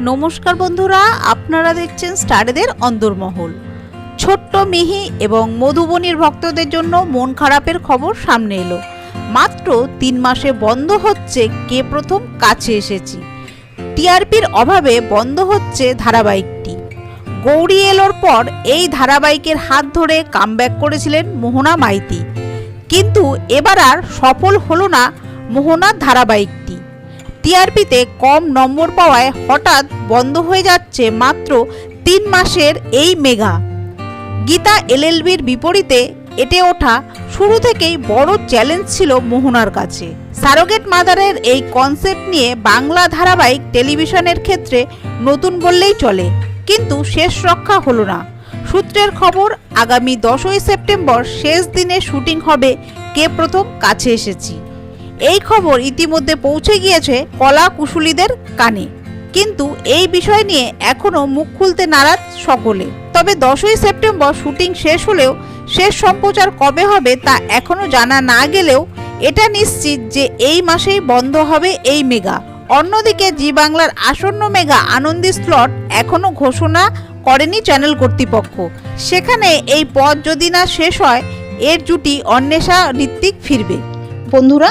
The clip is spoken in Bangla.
নমস্কার বন্ধুরা, আপনারা দেখছেন স্টারেদের অন্দরমহল। ছোট্ট মিহি এবং মধুবনীর ভক্তদের জন্য মন খারাপের খবর সামনে এলো। মাত্র তিন মাসে বন্ধ হচ্ছে কে প্রথম কাছে এসেছি। টিআরপির অভাবে বন্ধ হচ্ছে ধারাবাহিকটি। গৌরী এলোর পর এই ধারাবাহিকের হাত ধরে কামব্যাক করেছিলেন মোহনা মাইতি। কিন্তু এবার আর সফল হলো না মোহনার ধারাবাহিকটি। টিআরপিতে কম নম্বর পাওয়ায় হঠাৎ বন্ধ হয়ে যাচ্ছে মাত্র তিন মাসের এই মেগা। গীতা এলএলবির বিপরীতে এটে ওঠা শুরু থেকেই বড় চ্যালেঞ্জ ছিল মোহনার কাছে। সারোগেট মাদারের এই কনসেপ্ট নিয়ে বাংলা ধারাবাহিক টেলিভিশনের ক্ষেত্রে নতুন বললেই চলে, কিন্তু শেষ রক্ষা হলো না। সূত্রের খবর, আগামী দশই সেপ্টেম্বর শেষ দিনে শুটিং হবে, কে প্রথম? কাছে এসেছি। এই খবর ইতিমধ্যে পৌঁছে গিয়েছে কলা কুশলীদের কানে। কিন্তু এই বিষয় নিয়ে এখনও মুখ খুলতে নারাজ সকলে। তবে দশই সেপ্টেম্বর শুটিং শেষ হলেও শেষ সম্প্রচার কবে হবে তা এখনও জানা না গেলেও এটা নিশ্চিত যে এই মাসেই বন্ধ হবে এই মেগা। অন্যদিকে জি বাংলার আসন্ন মেগা আনন্দী স্লট এখনও ঘোষণা করেনি চ্যানেল কর্তৃপক্ষ। সেখানে এই পথ যদি না শেষ হয়, এর জুটি অন্বেষা ঋত্বিক ফিরবে। বন্ধুরা